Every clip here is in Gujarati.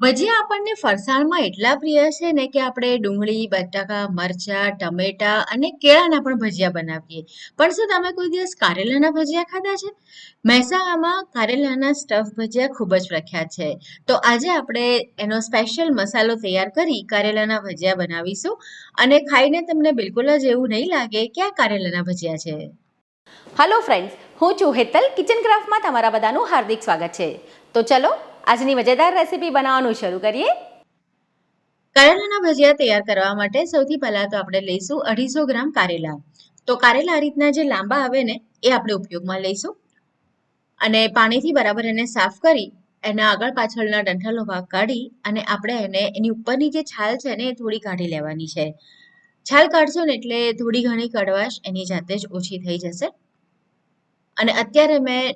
ભજીયા આપણને ફરસાણમાં એટલા પ્રિય છે ને કે આપણે ડુંગળી, બટાકા, મરચાં, ટમેટા અને કેળાના પણ ભજીયા બનાવીએ. પણ શું તમે કોઈ દિવસ કારેલાના ભજીયા ખાધા છે? મહેસાણામાં કારેલાના સ્ટફ ભજીયા ખૂબ જ પ્રખ્યાત છે. તો આજે આપણે એનો સ્પેશિયલ મસાલો તૈયાર કરી કારેલાના ભજીયા બનાવીશું અને ખાઈને તમને બિલકુલ જ એવું નહીં લાગે કે આ કારેલાના ભજીયા છે. હલો ફ્રેન્ડ્સ હું છું હેતલ કિચન ક્રાફ્ટમાં તમારા બધાનું હાર્દિક સ્વાગત છે તો ચલો આજની મજેદાર રેસીપી બનાવવાનું શરૂ કરીએ કારેલાના ભજીયા તૈયાર કરવા માટે સૌથી પહેલા તો આપણે લઈશું અઢીસો ગ્રામ કારેલા. તો કારેલા રીતના જે લાંબા આવે ને, એ આપણે ઉપયોગમાં લઈશું અને પાણીથી બરાબર એને સાફ કરી, એના આગળ પાછળના ડંઠલનો ભાગ કાઢી અને આપણે એને, એની ઉપરની જે છાલ છે ને, એ થોડી કાઢી લેવાની છે. છાલ કાઢશો ને એટલે થોડી ઘણી કડવાશ એની જાતે જ ઓછી થઈ જશે. અને અત્યારે મેં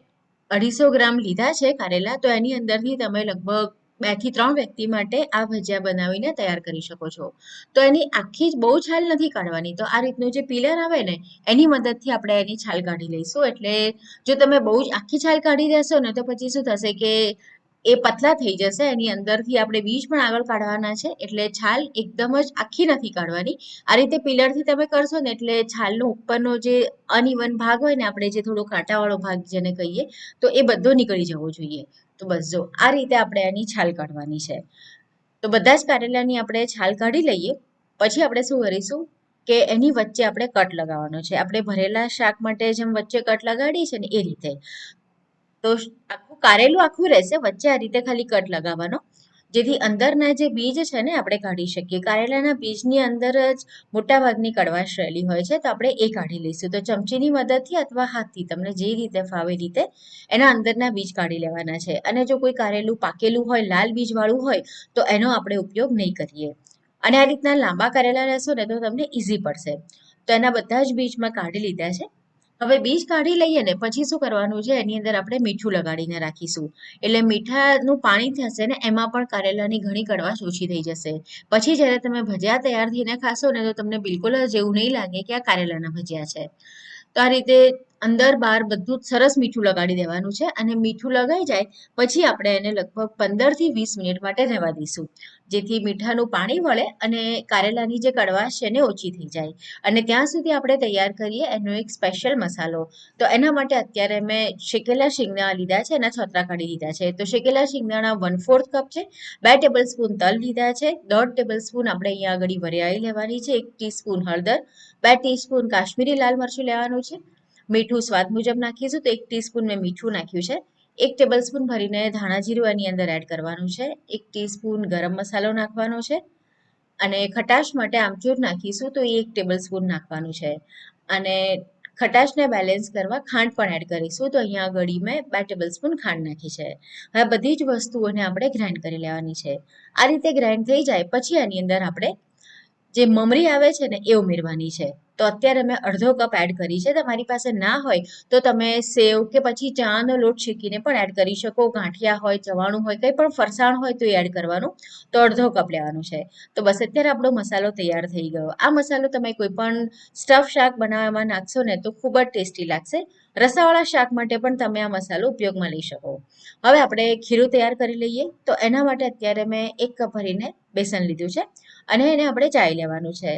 અઢીસો ગ્રામ લીધા છે, કારેલા. તો એની અંદરથી તમે લગભગ બેથી ત્રણ વ્યક્તિ માટે આ ભજીયા બનાવીને તૈયાર કરી શકો છો. તો એની આખી બહુ છાલ નથી કાઢવાની. તો આ રીતનું જે પીલર આવે ને, એની મદદથી આપણે એની છાલ કાઢી લઈશું. એટલે જો તમે બહુ જ આખી છાલ કાઢી દેશો ને, તો પછી શું થશે કે એ પતલા થઈ જશે, એની અંદરથી આપણે બીજ પણ આગળ કાઢવાના છે, એટલે છાલ એકદમ જ આખી નથી કાઢવાની. આ રીતે પિલરથી તમે કરશો ને એટલે છાલનો ઉપરનો જે અનઇવન ભાગ હોય ને આપણે જે થોડો કાંટાવાળો ભાગ જેને કહીએ, તો એ બધો નીકળી જવો જોઈએ. તો બસ જો, આ રીતે આપણે એની છાલ કાઢવાની છે. તો બધા જ કારેલાની આપણે છાલ કાઢી લઈએ, પછી આપણે શું કરીશું કે એની વચ્ચે આપણે કટ લગાવવાનો છે. આપણે ભરેલા શાક માટે જેમ વચ્ચે કટ લગાડીએ છીએ ને એ રીતે. તો આખું કારેલું આખું રહેશે, વચ્ચે આ રીતે ખાલી કટ લગાવવાનો. જેથી અંદરના જે બીજ છે ને, આપણે કાઢી શકીએ. કારેલાના બીજની અંદર જ મોટા ભાગની કડવાશ રહેલી હોય છે, તો આપણે એ કાઢી લઈશું. તો ચમચીની મદદથી અથવા હાથથી, તમને જે રીતે ફાવે રીતે, એના અંદરના બીજ કાઢી લેવાના છે. અને જો કોઈ કારેલું પાકેલું હોય, લાલ બીજવાળું હોય, તો એનો આપણે ઉપયોગ નહીં કરીએ. અને આ રીતના લાંબા કારેલા લેશો ને, તો તમને ઇઝી પડશે. તો એના બધા જ બીજમાં કાઢી લીધા છે. હવે બીજ કાઢી લઈએ ને, પછી શું કરવાનું છે? એની અંદર આપણે મીઠું લગાડીને રાખીશું. એટલે મીઠાનું પાણી થશે ને, એમાં પણ કારેલાની ઘણી કડવાશ ઓછી થઈ જશે. પછી જ્યારે તમે ભજીયા તૈયાર થઈને ખાશો ને, તો તમને બિલકુલ જ એવું નહીં લાગે કે આ કારેલાના ભજીયા છે. તો આ રીતે અંદર બહાર બધું સરસ મીઠું લગાડી દેવાનું છે અને મીઠું લગાઈ જાય પછી આપણે એને લગભગ પંદરથી વીસ મિનિટ માટે રહેવા દઈશું. જેથી મીઠાનું પાણી વળે અને કારેલાની જે કડવાશ છે એને ઓછી થઈ જાય. અને ત્યાં સુધી આપણે તૈયાર કરીએ એનો એક સ્પેશિયલ મસાલો. તો એના માટે અત્યારે મેં શેકેલા શિંગદાણા લીધા છે, એના છોતરા કાઢી લીધા છે. તો શેકેલા શિંગદાણા વન ફોર્થ કપ છે, બે ટેબલ સ્પૂન તલ લીધા છે, દોઢ ટેબલ સ્પૂન આપણે અહીંયા આગળ વરિયાળી લેવાની છે, એક ટીસ્પૂન હળદર, બે ટીસ્પૂન કાશ્મીરી લાલ મરચું લેવાનું છે મીઠું સ્વાદ મુજબ નાખીશું તો એક ટીસ્પૂન મેં મીઠું નાખ્યું છે. એક ટેબલ સ્પૂન ભરીને ધાણા જીરું એની અંદર એડ કરવાનું છે. એક ટીસ્પૂન ગરમ મસાલો નાખવાનો છે. અને ખટાશ માટે આમચૂર નાખીશું તો એ એક ટેબલ સ્પૂન નાખવાનું છે. અને ખટાશને બેલેન્સ કરવા ખાંડ પણ એડ કરીશું તો અહીંયા ગળી મેં બે ટેબલ સ્પૂન ખાંડ નાખી છે. હવે બધી જ વસ્તુઓને આપણે ગ્રાઇન્ડ કરી લેવાની છે. આ રીતે ગ્રાઇન્ડ થઈ જાય પછી આની અંદર આપણે જે મમરી આવે છે ને એ ઉમેરવાની છે. તો અત્યારે મેં અડધો કપ એડ કરી છે. તમારી પાસે ના હોય તો તમે સેવ કે પછી ચાનો લોટ શેકીને પણ એડ કરી શકો. ગાંઠિયા હોય, ચવાણું હોય, કંઈ પણ ફરસાણ હોય તો એડ કરવાનું. તો અડધો કપ લેવાનું છે. તો બસ અત્યારે આપણો મસાલો તૈયાર થઈ ગયો. આ મસાલો તમે કોઈ પણ સ્ટફ શાક બનાવવામાં નાખશો ને તો ખૂબ જ ટેસ્ટી લાગશે. રસાવાળા શાક માટે પણ તમે આ મસાલો ઉપયોગમાં લઈ શકો. હવે આપણે ખીરું તૈયાર કરી લઈએ. તો એના માટે અત્યારે મેં એક કપ ભરીને બેસન લીધું છે. અને એને આપણે ચાઈ લેવાનું છે.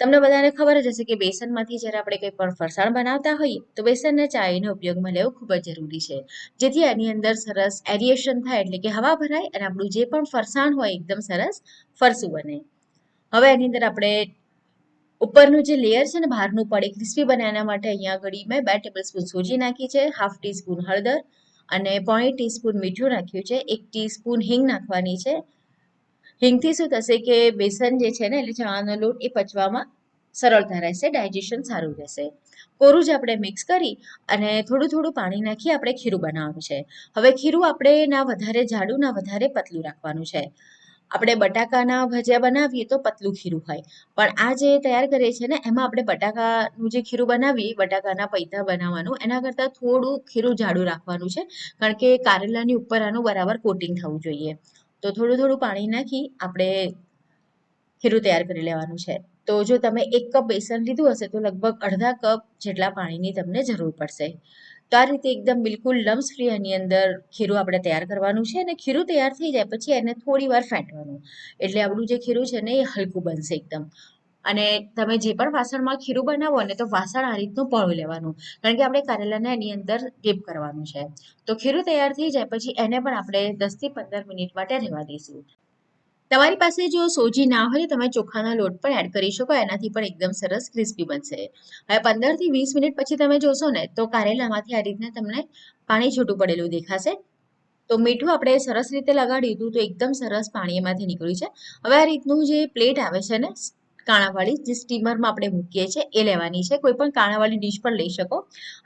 તમને બધાને ખબર જ હશે કે બેસનમાંથી જ્યારે આપણે કંઈ પણ ફરસાણ બનાવતા હોઈએ, તો બેસનને ચાઈને ઉપયોગમાં લેવું ખૂબ જ જરૂરી છે. જેથી એની અંદર સરસ એરિએશન થાય, એટલે કે હવા ભરાય અને આપણું જે પણ ફરસાણ હોય, એકદમ સરસ ફરસું બને. હવે એની અંદર આપણે ઉપરનું જે લેયર છે ને, બહારનું પડે ક્રિસ્પી બનાવવા માટે અહીંયા ઘડી મેં બે ટેબલ સ્પૂન સૂજી નાખી છે હાફ ટીસ્પૂન હળદર અને પોણી ટીસ્પૂન મીઠું નાખ્યું છે, એક ટીસ્પૂન હિંગ નાખવાની છે. હિંગથી શું થશે કે બેસન જે છે ને, એટલે ચણાનો લોટ એ પચવામાં સરળતા રહેશે ડાયજેશન સારું રહેશે. કોરું જ આપણે મિક્સ કરી અને થોડું થોડું પાણી નાખી આપણે ખીરું બનાવવાનું છે. હવે ખીરું આપણે ના વધારે જાડું, ના વધારે પતલું રાખવાનું છે. આપણે બટાકાના ભજીયા બનાવીએ તો પતલું ખીરું હોય. પણ આ જે તૈયાર કરીએ છીએ ને, એમાં આપણે બટાકાનું જે ખીરું બનાવીએ, બટાકાના પૈતા બનાવવાનું, એના કરતાં થોડું ખીરું જાડું રાખવાનું છે. કારણ કે કારેલાની ઉપર આનું બરાબર કોટિંગ થવું જોઈએ. તો થોડું થોડું પાણી નાખી આપણે ખીરું તૈયાર કરી લેવાનું છે. તો જો તમે એક કપ બેસન લીધું હશે, તો લગભગ અડધા કપ જેટલા પાણીની તમને જરૂર પડશે. તો આ રીતે એકદમ બિલકુલ લમ્સ ફ્રી એની અંદર ખીરું આપણે તૈયાર કરવાનું છે અને ખીરું તૈયાર થઈ જાય પછી એને થોડી વાર ફેંટવાનું. એટલે આપણું જે ખીરું છે ને, એ હલકું બનશે એકદમ. અને તમે જે પણ વાસણમાં ખીરું બનાવો ને, તો વાસણ આ રીતનું પળું લેવાનું. કારણ કે આપણે કારેલાને એની અંદર ડીપ કરવાનું છે. તો ખીરું તૈયાર થઈ જાય પછી એને પણ આપણે દસથી પંદર મિનિટ માટે રહેવા દઈશું. તમારી પાસે જો સોજી ના હોય તમે ચોખાના લોટ પણ એડ કરી શકો, એનાથી પણ એકદમ સરસ ક્રિસ્પી બનશે. હવે પંદરથી વીસ મિનિટ પછી તમે જોશો ને, તો કારેલામાંથી આ રીતના તમને પાણી છૂટું પડેલું દેખાશે. તો મીઠું આપણે સરસ રીતે લગાડ્યું હતું તો એકદમ સરસ પાણી એમાંથી નીકળ્યું છે. હવે આ રીતનું જે પ્લેટ આવે છે ને, કાણાવાળી જે સ્ટીમરમાં આપણે મૂકીએ છીએ, એ લેવાની છે. કોઈ પણ કાણાવાળી ડીશ પણ લઈ શકો.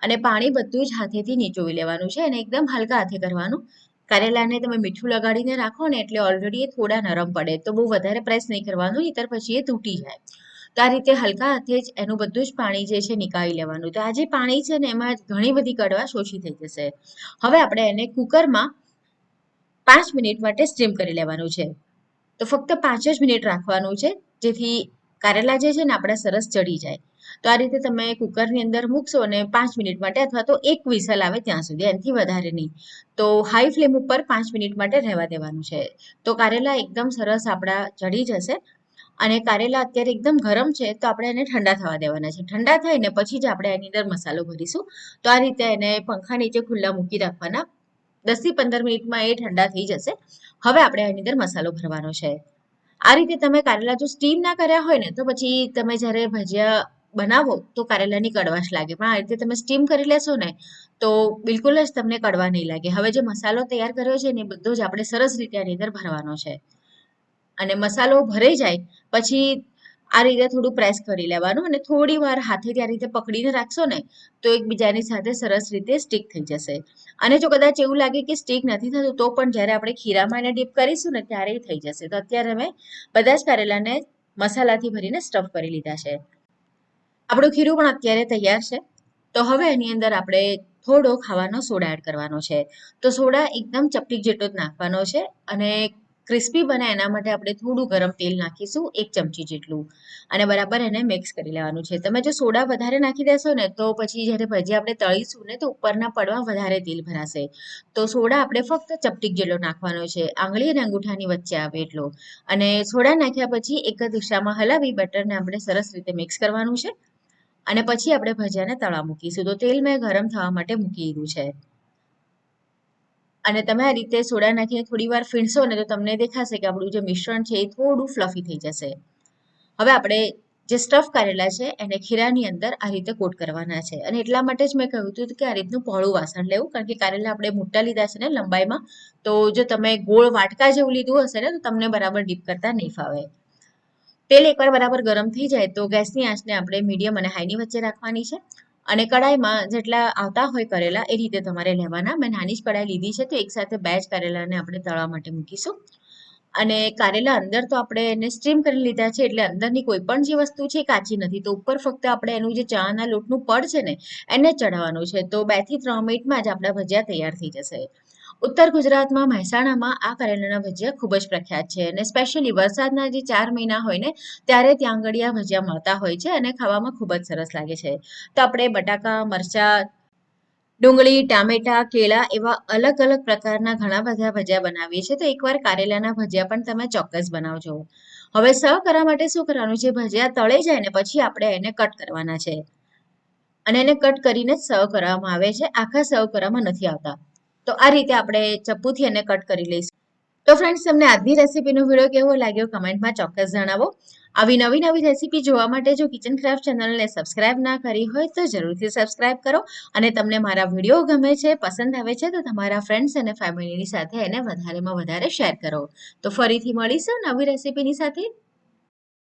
અને પાણી બધું જ હાથેથી નીચોવી લેવાનું છે અને એકદમ હલકા હાથે કરવાનું. કારેલાને તમે મીઠું લગાડીને રાખો ને એટલે ઓલરેડી એ થોડા નરમ પડે. તો બહુ વધારે પ્રેસ નહીં કરવાનું નહીતર પછી એ તૂટી જાય. તો આ રીતે હલકા હાથે જ એનું બધું જ પાણી જે છે નીકાળી લેવાનું. તો આ જે પાણી છે ને એમાં ઘણી બધી કડવાશ ઓછી થઈ જશે. હવે આપણે એને કુકરમાં પાંચ મિનિટ માટે સ્ટીમ કરી લેવાનું છે. તો ફક્ત પાંચ જ મિનિટ રાખવાનું છે, જેથી કારેલા જે છે ને આપણા સરસ ચડી જાય. તો આ રીતે તમે કુકરની અંદર મૂકશો અને પાંચ મિનિટ માટે અથવા તો એક વિસલ આવે ત્યાં સુધી, એનાથી વધારે નહીં. તો હાઈ ફ્લેમ ઉપર પાંચ મિનિટ માટે રહેવા દેવાનું છે. તો કારેલા એકદમ સરસ આપણા ચડી જશે અને કારેલા અત્યારે એકદમ ગરમ છે તો આપણે એને ઠંડા થવા દેવાના છે. ઠંડા થાય ને પછી જ આપણે એની અંદર મસાલો ભરીશું. તો આ રીતે એને પંખા નીચે ખુલ્લા મૂકી રાખવાના. દસથી પંદર મિનિટમાં એ ઠંડા થઈ જશે. હવે આપણે એની અંદર મસાલો ભરવાનો છે. આ રીતે તમે કારેલા જો સ્ટીમ ના કર્યા હોય ને, તો પછી તમે જ્યારે ભજીયા બનાવો, તો કારેલાની કડવાશ લાગે. પણ આ રીતે તમે સ્ટીમ કરી લેશો ને, તો બિલકુલ જ તમને કડવા નહીં લાગે. હવે જે મસાલો તૈયાર કર્યો છે ને બધો જ આપણે સરસ રીતે આની અંદર ભરવાનો છે. અને મસાલો ભરાઈ જાય, પછી આ રીતે થોડું પ્રેસ કરી લેવાનું અને થોડી વાર હાથેથી આ રીતે પકડીને રાખશો ને, તો એકબીજાની સાથે સરસ રીતે સ્ટીક થઈ જશે. અને જો કદાચ એવું લાગે કે સ્ટીક નથી થતું, તો પણ જ્યારે આપણે ખીરામાં એને ડીપ કરીશું ને, ત્યારે થઈ જશે. તો અત્યારે અમે બધા જ કારેલાને મસાલાથી ભરીને સ્ટફ કરી લીધા છે. આપણું ખીરું પણ અત્યારે તૈયાર છે. તો હવે એની અંદર આપણે થોડો ખાવાનો સોડા એડ કરવાનો છે. તો સોડા એકદમ ચપટી જેટલો જ નાખવાનો છે અને ક્રિસ્પી બને એના માટે આપણે થોડું ગરમ તેલ નાખીશું એક ચમચી જેટલું. અને બરાબર એને મિક્સ કરી લેવાનું છે. તમે જો સોડા વધારે નાખી દેશો ને તો પછી જ્યારે ભજી આપણે તળીશું ને તો ઉપરના પડવા વધારે તેલ ભરાશે. તો સોડા આપણે ફક્ત ચપટીક જેટલો નાખવાનો છે. આંગળી અને અંગૂઠાની વચ્ચે આવે એટલો. અને સોડા નાખ્યા પછી એક જ દિશામાં હલાવી બટરને આપણે સરસ રીતે મિક્સ કરવાનું છે. અને પછી આપણે ભજીયાને તળા મૂકીશું. તો તેલ મેં ગરમ થવા માટે મૂકી દીધું છે. અને તમે આ રીતે સોડા નાખીને થોડી વાર ફીણશો ને તો તમને દેખાશે કે આપણું જે મિશ્રણ છે એ થોડું ફ્લફી થઈ જશે. હવે આપણે જે સ્ટફ કરેલા છે એને ખીરાની અંદર આ રીતે કોટ કરવાના છે. અને એટલા માટે જ મેં કહ્યું હતું કે આ રીતનું પહોળું વાસણ લેવું, કારણ કે કારેલા આપણે મોટા લીધા છે ને લંબાઈમાં, તો જો તમે ગોળ વાટકા જેવું લીધું હશે ને, તો તમને બરાબર ડીપ કરતા નહીં ફાવે. તેલ એકવાર બરાબર ગરમ થઈ જાય તો ગેસની આંચને આપણે મીડિયમ અને હાઈની વચ્ચે રાખવાની છે. અને કડાઈમાં જેટલા આવતા હોય કરેલા, એ રીતે તમારે લેવાના. મેં નાની જ કડાઈ લીધી છે, તો એકસાથે બે જ કરેલાને આપણે તળવા માટે મૂકીશું. અને કારેલા અંદર તો આપણે એને સ્ટ્રીમ કરી લીધા છે એટલે અંદરની કોઈ પણ જે વસ્તુ છે કાચી નથી. તો ઉપર ફક્ત આપણે એનું જે ચાના લોટનું પડ છે ને, એને ચડાવવાનું છે. તો બેથી ત્રણ મિનિટમાં જ આપણા ભજીયા તૈયાર થઈ જશે. ઉત્તર ગુજરાતમાં મહેસાણામાં આ કરેલાના ભજીયા ખૂબ જ પ્રખ્યાત છે અને સ્પેશિયલી વરસાદના જે ચાર મહિના હોય ને, ત્યારે ત્યાં આગળ ભજીયા મળતા હોય છે અને ખાવામાં ખૂબ જ સરસ લાગે છે. તો આપણે બટાકા, મરચા ડુંગળી, ટામેટા, કેળા એવા અલગ અલગ પ્રકારના ઘણા બધા ભજીયા બનાવીએ છીએ. તો એકવાર કારેલાના ભજીયા પણ તમે ચોક્કસ બનાવજો. હવે સર્વ કરવા માટે શું કરવાનું? છે ભજીયા તળે જાય ને પછી આપણે એને કટ કરવાના છે. અને એને કટ કરીને જ સર્વ કરવામાં આવે છે. આખા સર્વ કરવામાં નથી આવતા. તો આ રીતે આપણે ચપ્પુથી એને કટ કરી લઈશું. તો ફ્રેન્ડ્સ તમને આજની રેસીપીનો વીડિયો કેવો લાગ્યો? કમેન્ટમાં ચોક્કસ જણાવો. આવી નવી નવી રેસીપી જોવા માટે જો કિચન ક્રાફ્ટ ચેનલને સબસ્ક્રાઇબ ના કરી હોય તો જરૂરથી સબસ્ક્રાઇબ કરો અને તમને મારા વીડિયો ગમે છે, પસંદ આવે છે, તો તમારા ફ્રેન્ડ્સ અને ફેમિલીની સાથે એને વધારેમાં વધારે શેર કરો. તો ફરીથી મળીશું નવી રેસીપીની સાથે.